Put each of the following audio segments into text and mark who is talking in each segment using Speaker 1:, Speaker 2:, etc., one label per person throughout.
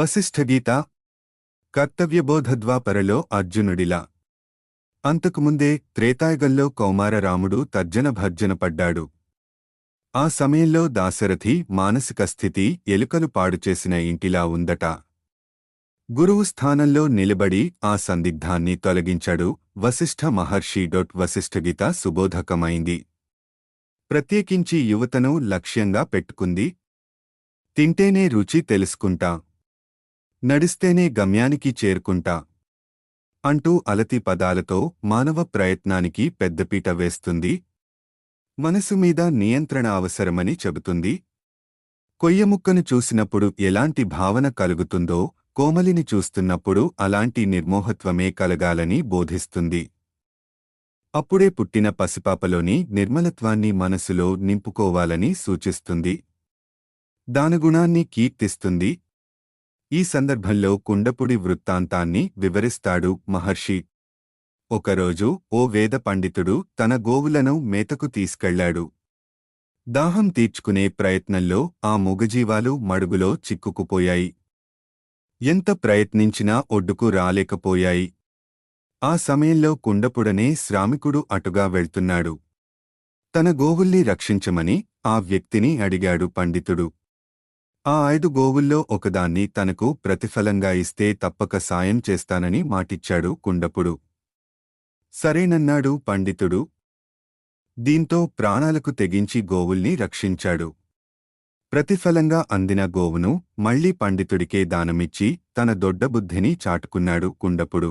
Speaker 1: వశిష్ఠగీత కర్తవ్యబోధద్వాపరలో అర్జునుడిలా. అంతకుముందే త్రేతాయుగంలో కౌమారరాముడు తర్జన భర్జన పడ్డాడు ఆ సమయంలో దాశరథి మానసిక స్థితి ఎలుకలు పాడుచేసిన ఇంటిలా ఉందట. గురువు స్థానంలో నిలబడి ఆ సందిగ్ధాన్ని తొలగించాడు. వశిష్ఠ మహర్షి డొట్ వశిష్ఠగీత సుబోధకమైంది. ప్రత్యేకించి యువతను లక్ష్యంగా పెట్టుకుంది. తింటేనే రుచి తెలుసుకుంటా. నడిస్తేనే గమ్యానికి చేరుకుంటా అంటూ అలతి పదాలతో మానవ ప్రయత్నానికి పెద్దపీట వేస్తుంది. మనసు మీద నియంత్రణ అవసరమని చెబుతుంది. కొయ్యముక్కను చూసినప్పుడు ఎలాంటి భావన కలుగుతుందో కోమలిని చూస్తున్నప్పుడు అలాంటి నిర్మోహత్వమే కలగాలని బోధిస్తుంది. అప్పుడే పుట్టిన పసిపాపలోని నిర్మలత్వాన్ని మనసులో నింపుకోవాలని సూచిస్తుంది. దానగుణాన్ని కీర్తిస్తుంది. ఈ సందర్భంలో కుండపుడి వృత్తాంతాన్ని వివరిస్తాడు మహర్షి. ఒకరోజు ఓ వేద పండితుడు తన గోవులను మేతకు తీసుకెళ్ళాడు. దాహం తీర్చుకునే ప్రయత్నంలో ఆ మూగజీవాలు మడుగులో చిక్కుకుపోయాయి. ఎంత ప్రయత్నించినా ఒడ్డుకు రాలేకపోయాయి. ఆ సమయంలో కుండపుడనే శ్రామికుడు అటుగా వెళ్తున్నాడు. తన గోవుల్ని రక్షించమని ఆ వ్యక్తిని అడిగాడు పండితుడు. ఆ ఐదు గోవుల్లో ఒకదాన్ని తనకు ప్రతిఫలంగా ఇస్తే తప్పక సాయం చేస్తానని మాటిచ్చాడు కుండపుడు. సరేనన్నాడు పండితుడు. దీంతో ప్రాణాలకు తెగించి గోవుల్ని రక్షించాడు. ప్రతిఫలంగా అందిన గోవును మళ్ళీ పండితుడికే దానమిచ్చి తన దొడ్డబుద్ధిని చాటుకున్నాడు కుండపుడు.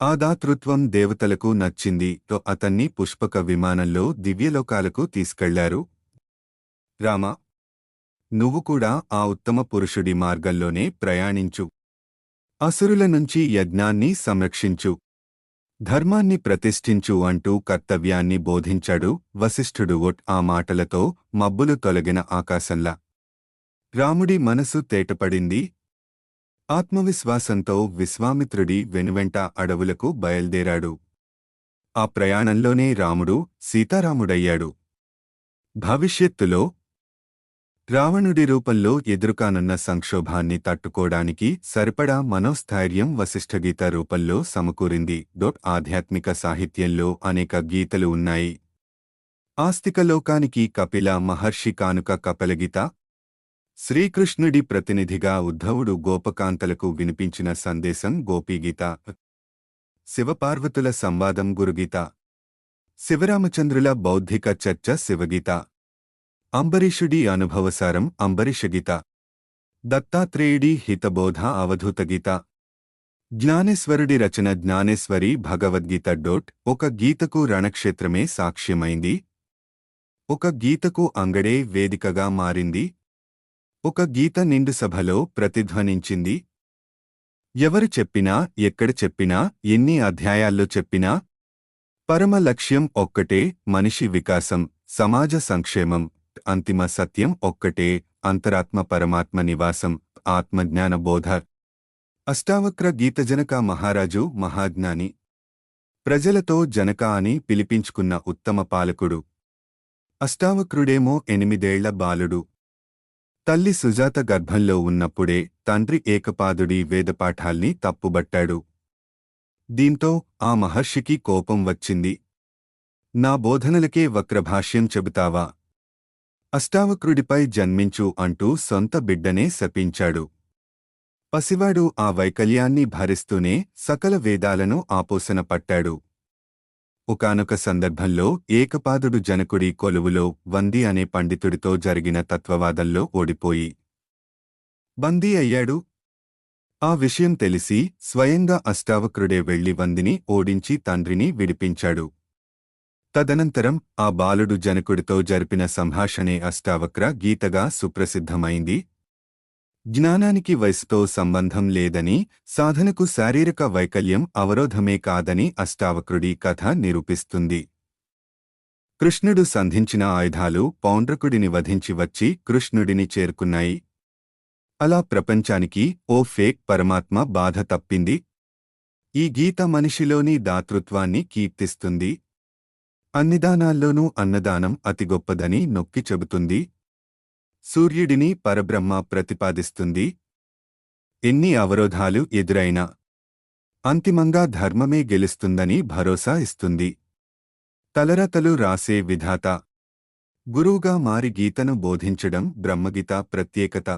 Speaker 1: ఆ దాతృత్వం దేవతలకు నచ్చింది. తో అతన్ని పుష్పక విమానంలో దివ్యలోకాలకు తీసుకెళ్ళారు. రామా నువ్వు కూడా ఆ ఉత్తమ పురుషుడి మార్గంలోనే ప్రయాణించు. అసురుల నుంచి యజ్ఞాన్ని సంరక్షించు. ధర్మాన్ని ప్రతిష్ఠించు అంటూ కర్తవ్యాన్ని బోధించాడు వశిష్ఠుడు ఒట్ ఆ మాటలతో మబ్బులు తొలగిన ఆకాశంలా. రాముడి మనసు తేటపడింది. ఆత్మవిశ్వాసంతో విశ్వామిత్రుడి వెనువెంట అడవులకు బయల్దేరాడు. ఆ ప్రయాణంలోనే రాముడు సీతారాముడయ్యాడు. భవిష్యత్తులో రావణుడి రూపంలో ఎదురుకానున్న సంక్షోభాన్ని తట్టుకోడానికి సరిపడా మనోస్థైర్యం వశిష్ఠగీత రూపంలో సమకూరింది. డొట్ ఆధ్యాత్మిక సాహిత్యంలో అనేక గీతలు ఉన్నాయి. ఆస్తికలోకానికి కపిల మహర్షి కానుక కపలగీత శ్రీకృష్ణుడి ప్రతినిధిగా ఉద్ధవుడు గోపకాంతలకు వినిపించిన సందేశం గోపీగీత శివపార్వతుల సంవాదం గురుగీత శివరామచంద్రుల బౌద్ధిక చర్చ శివగీత అంబరీషుడి అనుభవసారం అంబరీషగీత దత్తాత్రేయుడి హితబోధ అవధూతగీత జ్ఞానేశ్వరుడి రచన జ్ఞానేశ్వరి భగవద్గీత డోట్. ఒక గీతకు రణక్షేత్రమే సాక్ష్యమైంది. ఒక గీతకు అంగడే వేదికగా మారింది. ఒక గీత నిండు సభలో ప్రతిధ్వనించింది. ఎవరు చెప్పినా ఎక్కడ చెప్పినా ఎన్ని అధ్యాయాల్లో చెప్పినా పరమ లక్ష్యం ఒక్కటే మనిషి వికాసం సమాజ సంక్షేమం అంతిమ సత్యం ఒక్కటే అంతరాత్మ పరమాత్మ నివాసం ఆత్మజ్ఞాన బోధ. అష్టావక్ర గీతజనక మహారాజు మహాజ్ఞాని. ప్రజలతో జనక అని పిలిపించుకున్న ఉత్తమ పాలకుడు. అష్టావక్రుడేమో ఎనిమిదేళ్ళ బాలుడు. తల్లి సుజాత గర్భంలో ఉన్నప్పుడే తండ్రి ఏకపాదుడి వేదపాఠాల్ని తప్పుబట్టాడు. దీంతో ఆ మహర్షికి కోపం వచ్చింది. నా బోధనలకే వక్రభాష్యం చెబుతావా? అష్టావక్రుడిపై జన్మించు అంటూ సొంత బిడ్డనే శపించాడు. పసివాడు ఆ వైకల్యాన్ని భరిస్తూనే సకల వేదాలను ఆపోసన పట్టాడు. ఒకానొక సందర్భంలో ఏకపాదుడు జనకుడి కొలువులో వంది అనే పండితుడితో జరిగిన తత్వవాదంలో ఓడిపోయి. బందీ అయ్యాడు. ఆ విషయం తెలిసి స్వయంగా అష్టావక్రుడే వెళ్ళి వందిని ఓడించి తండ్రిని విడిపించాడు. తదనంతరం ఆ బాలుడు జనకుడితో జరిపిన సంభాషణే అష్టావక్ర గీతగా సుప్రసిద్ధమైంది. జ్ఞానానికి వయసుతో సంబంధం లేదని సాధనకు శారీరక వైకల్యం అవరోధమే కాదని అష్టావక్రుడి కథ నిరూపిస్తుంది. కృష్ణుడు సంధించిన ఆయుధాలు పౌండ్రకుడిని వధించి వచ్చి కృష్ణుడిని చేరుకున్నాయి. అలా ప్రపంచానికి ఓ ఫేక్ పరమాత్మ బాధ తప్పింది. ఈ గీత మనిషిలోని దాతృత్వాన్ని కీర్తిస్తుంది. అన్నిదానాల్లోనూ అన్నదానం అతి గొప్పదని నొక్కి చెబుతుంది. సూర్యుడిని పరబ్రహ్మ ప్రతిపాదిస్తుంది. ఎన్ని అవరోధాలు ఎదురైనా అంతిమంగా ధర్మమే గెలుస్తుందని భరోసా ఇస్తుంది. తలరతలు రాసే విధాత గురువుగా మారి గీతను బోధించడం బ్రహ్మగీత ప్రత్యేకత.